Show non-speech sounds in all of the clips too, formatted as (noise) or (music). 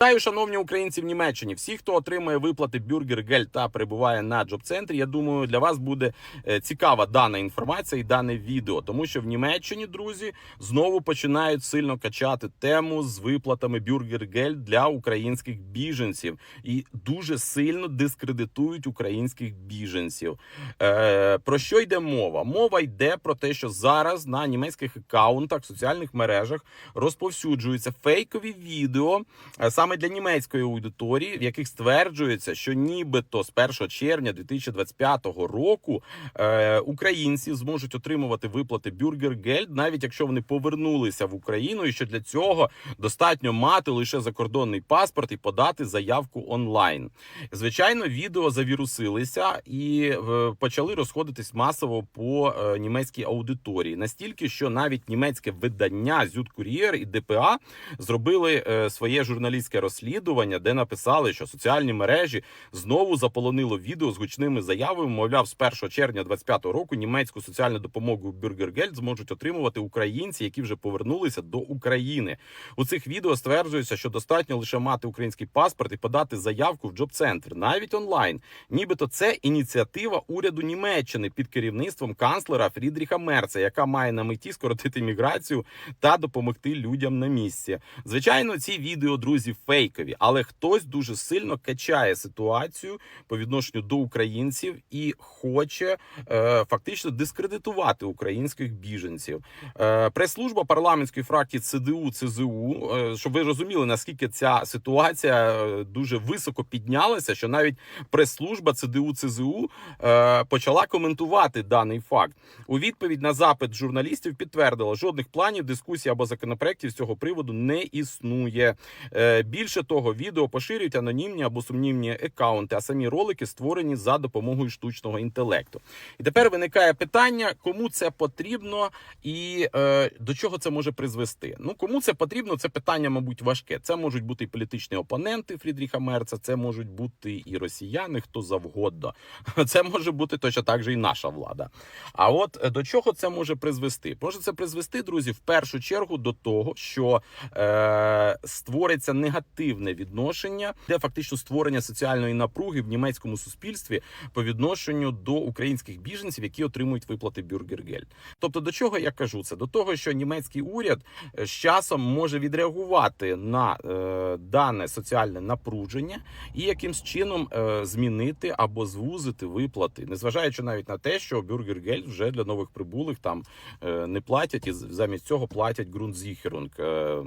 Вітаю, шановні українці в Німеччині. Всі, хто отримує виплати Бюргер Гель та перебуває на джоб-центрі, я думаю, для вас буде е, цікава дана інформація і дане відео, тому що в Німеччині, друзі, знову починають сильно качати тему з виплатами Бюргер Гель для українських біженців і дуже сильно дискредитують українських біженців. Е, про що йде мова? Мова йде про те, що зараз на німецьких аккаунтах, соціальних мережах розповсюджуються фейкові відео е, саме для німецької аудиторії, в яких стверджується, що нібито з 1 червня 2025 року е, українці зможуть отримувати виплати Бюргергельд, навіть якщо вони повернулися в Україну, і що для цього достатньо мати лише закордонний паспорт і подати заявку онлайн. Звичайно, відео завірусилися і е, почали розходитись масово по е, німецькій аудиторії. Настільки, що навіть німецьке видання Зюд Кур'єр і ДПА зробили е, своє журналістське розслідування, де написали, що соціальні мережі знову заполонило відео з гучними заявами. Мовляв, з 1 червня 2025 року німецьку соціальну допомогу Бюргергельд зможуть отримувати українці, які вже повернулися до України. У цих відео стверджується, що достатньо лише мати український паспорт і подати заявку в джоб-центр, навіть онлайн. Нібито це ініціатива уряду Німеччини під керівництвом канцлера Фрідріха Мерца, яка має на меті скоротити міграцію та допомогти людям на місці. Звичайно, ці відео, друзі, фейкові, але хтось дуже сильно качає ситуацію по відношенню до українців і хоче е, фактично дискредитувати українських біженців. Е, прес-служба парламентської фракції ЦДУ ЦЗУ, е, щоб ви розуміли, наскільки ця ситуація е, дуже високо піднялася, що навіть прес-служба ЦДУ ЦЗУ е, почала коментувати даний факт. У відповідь на запит журналістів підтвердила, жодних планів, дискусій або законопроєктів з цього приводу не існує. Е, більше того, відео поширюють анонімні або сумнівні аккаунти, а самі ролики створені за допомогою штучного інтелекту. І тепер виникає питання, кому це потрібно і е, до чого це може призвести. Ну кому це потрібно? Це питання, мабуть, важке. Це можуть бути і політичні опоненти Фрідріха Мерца, це можуть бути і росіяни, хто завгодно. (laughs) Це може бути точно так же і наша влада. А от е, до чого це може призвести? Може це призвести, друзі, в першу чергу до того, що е, створиться негативне відношення, де фактично створення соціальної напруги в німецькому суспільстві по відношенню до українських біженців, які отримують виплати Бюргергель. Тобто, до чого я кажу це? До того, що німецький уряд е, з часом може відреагувати на е, дане соціальне напруження і якимсь чином е, змінити або звузити виплати, незважаючи навіть на те, що Бюргергель вже для нових прибулих там е, не платять і замість цього платять ґрунтзіхерунг, е,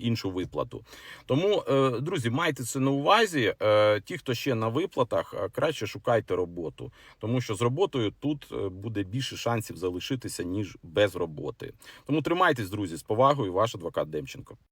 іншу виплату. Тому, е, друзі, майте це на увазі. Е, Ті, хто ще на виплатах, е, краще шукайте роботу, тому що з роботою тут буде більше шансів залишитися ніж без роботи. Тому тримайтесь, друзі, з повагою, ваш адвокат Демченко.